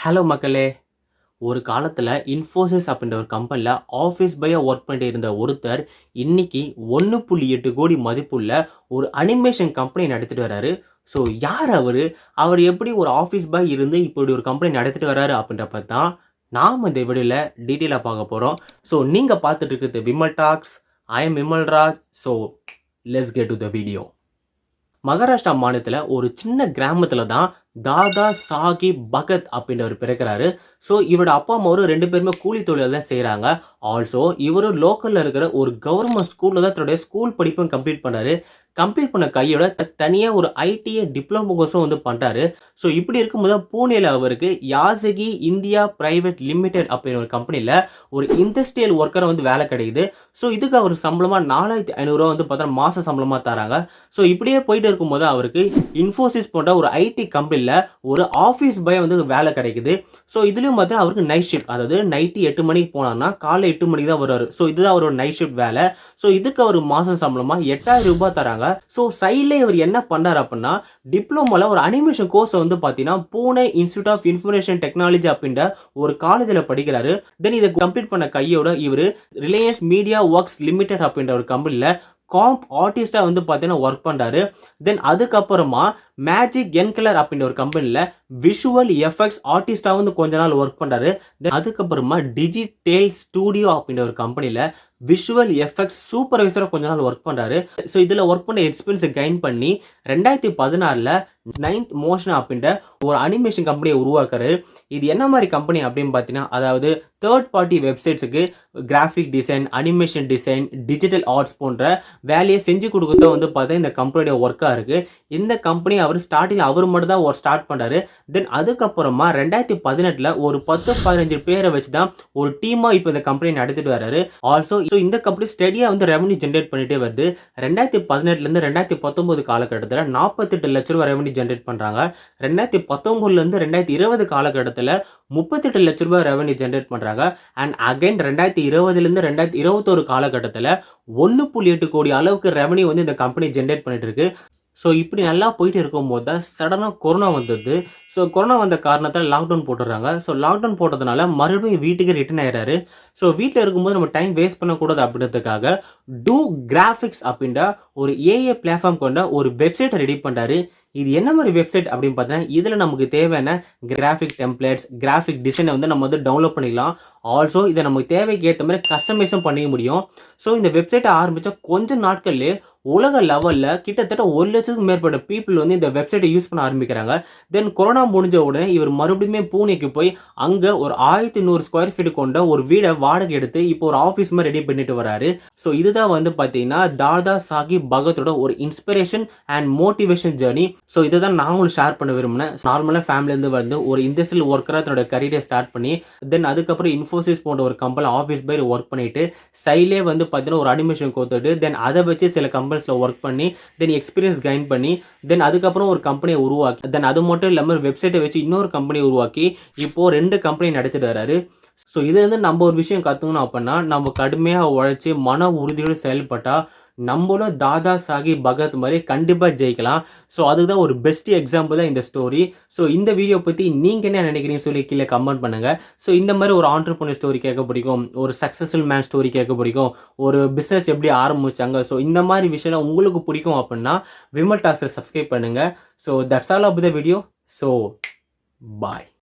Hello மக்களே. ஒரு காலத்தில் இன்ஃபோசிஸ் அப்படின்ற ஒரு கம்பெனியில் ஆஃபீஸ் பையாக ஒர்க் பண்ணிட்டு இருந்த ஒருத்தர் இன்றைக்கி ஒன்று புள்ளி எட்டு கோடி மதிப்புள்ள ஒரு அனிமேஷன் கம்பெனி நடத்திட்டு வராரு ஸோ யார் அவர்? அவர் எப்படி ஒரு ஆஃபீஸ் பாய் இருந்து இப்படி ஒரு கம்பெனி நடத்திட்டு வராரு அப்படின்றப்ப தான் நாம் இந்த வீடியோவில் டீட்டெயிலாக பார்க்க போகிறோம் ஸோ நீங்கள் பார்த்துட்டு இருக்கிறது Vimal talks I am Vimal Raj so let's get to the video Maharashtra மாநிலத்தில் ஒரு சின்ன கிராமத்தில் தான் தாதா சாஹிப் பகத் அப்படின்றவர் பிறக்கிறாரு. ஸோ இவரோட அப்பா அம்மாவும் ரெண்டு பேருமே கூலி தொழில் தான் செய்கிறாங்க ஆல்சோ இவரும் லோக்கலில் இருக்கிற ஒரு கவர்மெண்ட் ஸ்கூலில் தான் தன்னுடைய ஸ்கூல் படிப்பும் கம்ப்ளீட் பண்ணாரு. கம்ப்ளீட் பண்ண கையோட தனியாக ஒரு ஐடிஐ டிப்ளமோ கோர்ஸும் வந்து பண்ணுறாரு ஸோ இப்படி இருக்கும்போது பூனேல அவருக்கு யாசகி இந்தியா பிரைவேட் லிமிடெட் அப்படின்ற ஒரு கம்பெனியில் ஒரு இண்டஸ்ட்ரியல் ஒர்க்கரை வந்து வேலை கிடைக்குது. ஸோ இதுக்கு அவர் சம்பளமாக நாலாயிரத்தி ஐநூறுரூவா வந்து பார்த்தா மாத சம்பளமாக தராங்க. ஸோ இப்படியே போயிட்டு இருக்கும்போது அவருக்கு இன்ஃபோசிஸ் போன்ற ஒரு ஐடி கம்பெனி இல்லை ஒரு ஆஃபீஸ் பாய் வந்து வேலை கிடைக்குது. ஸோ இதுலேயும் பார்த்தீங்கன்னா அவருக்கு நைட் ஷிஃப்ட் அதாவது நைட்டு எட்டு மணிக்கு போனார்னா காலைல எட்டு மணிக்கு தான் வருவார். ஸோ இதுதான் அவரோட நைட் ஷிஃப்ட் வேலை. ஸோ இதுக்கு அவர் மாதம் சம்பளமாக எட்டாயிரம் ரூபாய் தராங்க. ஸோ சைடில் இவர் என்ன பண்ணார் அப்படின்னா டிப்ளமோவில் ஒரு அனிமேஷன் கோர்ஸை வந்து பார்த்தீங்கன்னா Pune institute of information technology அப்படின்ற ஒரு காலேஜில் படிக்கிறாரு. தென் இதை கம்ப்ளீட் பண்ண கையோட இவர் ரிலையன்ஸ் மீடியா ஒர்க்ஸ் லிமிடெட் அப்படின்ற ஒரு கம்பெனியில் காம்ப் ஆர்டிஸ்டாக வந்து பார்த்தீங்கன்னா ஒர்க் பண்ணுறாரு தென் அதுக்கப்புறமா மேஜிக் என்கலர் அப்படின்ற ஒரு கம்பெனியில் விஷுவல் எஃபெக்ட்ஸ் ஆர்டிஸ்டாக வந்து கொஞ்ச நாள் ஒர்க் பண்ணுறாரு தென் அதுக்கப்புறமா டிஜிட்டேல் ஸ்டூடியோ அப்படின்ற ஒரு கம்பெனியில் விஷுவல் எஃபெக்ட்ஸ் சூப்பர்வைசராக கொஞ்ச நாள் ஒர்க் பண்ணுறாரு ஸோ இதில் ஒர்க் பண்ண எக்ஸ்பீரியன்ஸை கைன் பண்ணி ரெண்டாயிரத்தி பதினாறில் நைன்த் மோஷன் அப்படின்ற ஒரு அனிமேஷன் கம்பெனியை உருவாக்குறாரு. இது என்ன மாதிரி கம்பெனி அப்படின்னு பார்த்தீங்கன்னா அதாவது third party வெப்சைட்ஸுக்கு graphic design animation design digital arts போன்ற வேலையை செஞ்சு கொடுக்கறத வந்து பார்த்தா இந்த கம்பெனியோட ஒர்க்காக இருக்குது இந்த கம்பெனி அவர் ஸ்டார்டிங் அவர் மட்டும் தான் ஒர்க் ஸ்டார்ட் பண்ணுறாரு தென் அதுக்கப்புறமா ரெண்டாயிரத்தி பதினெட்டில் ஒரு பத்து பதினஞ்சு பேரை வச்சு தான் ஒரு டீமாக இப்போ இந்த கம்பெனி நடத்திட்டு வர்றாரு. ஆல்சோ ஸோ இந்த கம்பெனி ஸ்டடியாக வந்து ரெவன்யூ ஜென்ரேட் பண்ணிகிட்டே வருது. ரெண்டாயிரத்தி பதினெட்டுலேருந்து ரெண்டாயிரத்தி பத்தொம்போது காலகட்டத்தில் நாற்பத்தெட்டு லட்ச ரூபா ரெவன்யூ ஜென்ரேட் பண்ணுறாங்க ரெண்டாயிரத்தி பத்தொம்போதுலேருந்து ரெண்டாயிரத்தி இருபது காலகட்டத்தில் முப்பத்தெட்டு லட்ச ரூபாய் ரெவன்யூ ஜென்ரேட் பண்ணுறாங்க அண்ட் அகைன் ரெண்டாயிரத்தி இருபதுலேருந்து ரெண்டாயிரத்தி இருபத்தொரு காலகட்டத்தில் ஒன்று புள்ளி எட்டு கோடி அளவுக்கு ரெவன்யூ வந்து இந்த கம்பெனி ஜென்ரேட் பண்ணிட்டு இருக்கு. ஸோ இப்படி நல்லா போயிட்டு இருக்கும்போது தான் சடனாக கொரோனா வந்தது. ஸோ கொரோனா வந்த காரணத்தால் லாக்டவுன் போட்டுடுறாங்க. ஸோ லாக்டவுன் போட்டதுனால மறுபடியும் வீட்டுக்கு ரிட்டர்ன் ஆயிடுறாரு. ஸோ வீட்டில் இருக்கும்போது நம்ம டைம் வேஸ்ட் பண்ணக்கூடாது அப்படின்றதுக்காக டூ கிராஃபிக்ஸ் அப்படின்ற ஒரு ஏஏ பிளாட்ஃபார்ம் கொண்ட ஒரு வெப்சைட்டை ரெடி பண்ணுறாரு இது என்ன மாதிரி வெப்சைட் அப்படின்னு பார்த்தீங்கன்னா இதில் நமக்கு தேவையான கிராஃபிக் டெம்ப்ளேட்ஸ் கிராஃபிக் டிசைனை வந்து நம்ம வந்து டவுன்லோட் பண்ணிக்கலாம். ஆல்சோ இதை நமக்கு தேவைக்கு ஏற்ற மாதிரி கஸ்டமைஸும் பண்ணிக்க முடியும். ஸோ இந்த வெப்சைட்டை ஆரம்பித்த கொஞ்ச நாட்கள்லேயே உலக லெவலில் கிட்டத்தட்ட ஒரு லட்சத்துக்கு மேற்பட்ட பீப்புள் வந்து இந்த வெப்சைட்டை யூஸ் பண்ண ஆரம்பிக்கிறாங்க. தென் கொரோனா முடிஞ்ச உடனே இவர் மறுபடியும் பூனேக்கு போய் அங்கே ஒரு ஆயிரத்தி நூறு ஸ்கொயர் ஃபீட் கொண்ட ஒரு வீடை வாடகை எடுத்து இப்போ ஒரு ஆஃபீஸ் மாதிரி ரெடி பண்ணிட்டு வராரு. ஸோ இதுதான் வந்து பார்த்தீங்கன்னா தாதா சாஹிப் பகத்தோட ஒரு inspiration and motivation journey so இதை தான் நாங்களும் ஷேர் பண்ண விரும்பினேன். நார்மலாக ஃபேமிலியிலேருந்து வந்து ஒரு இண்டஸ்ட்ரியல் ஒர்க்கராக தன்னோட கரியரை ஸ்டார்ட் பண்ணி தென் அதுக்கப்புறம் இன்ஃபோசிஸ் போன்ற ஒரு கம்பெனி ஆஃபீஸ் பை ஒர்க் பண்ணிட்டு சைலே வந்து பார்த்தீங்கன்னா ஒரு அனிமேஷன் கோத்துட்டு தென் அதை வச்சு சில கம்பெனிஸில் ஒர்க் பண்ணி தென் எக்ஸ்பீரியன்ஸ் கெயின் பண்ணி தென் அதுக்கப்புறம் ஒரு கம்பெனியை உருவாக்கி தென் அது மட்டும் இல்லாமல் வெப்சைட்டை வச்சு இன்னொரு கம்பெனி உருவாக்கி இப்போது ரெண்டு கம்பெனி நடத்திட்டு வராரு. ஸோ இதுலேருந்து நம்ம ஒரு விஷயம் கற்றுக்கணும் அப்படின்னா நம்ம கடுமையாக உழைச்சி மன உறுதியோடு செயல்பட்டால் நம்மளும் தாதா சாஹிப் பகத் மாதிரி கண்டிப்பாக ஜெயிக்கலாம். ஸோ அதுக்கு தான் ஒரு பெஸ்ட் எக்ஸாம்பிள் தான் இந்த ஸ்டோரி ஸோ இந்த வீடியோ பற்றி நீங்கள் என்ன நினைக்கிறீங்க சொல்லி கீழே கமெண்ட் பண்ணுங்கள் ஸோ இந்த மாதிரி ஒரு ஆண்டர்பனர் ஸ்டோரி கேட்க பிடிக்கும் ஒரு சக்ஸஸ்ஃபுல் மேன் ஸ்டோரி கேட்க பிடிக்கும் ஒரு பிஸ்னஸ் எப்படி ஆரம்பித்தாங்க ஸோ இந்த மாதிரி விஷயம் உங்களுக்கு பிடிக்கும் அப்படின்னா விமல் டாக்ஸை சப்ஸ்கிரைப் பண்ணுங்கள் so that's all of the video so bye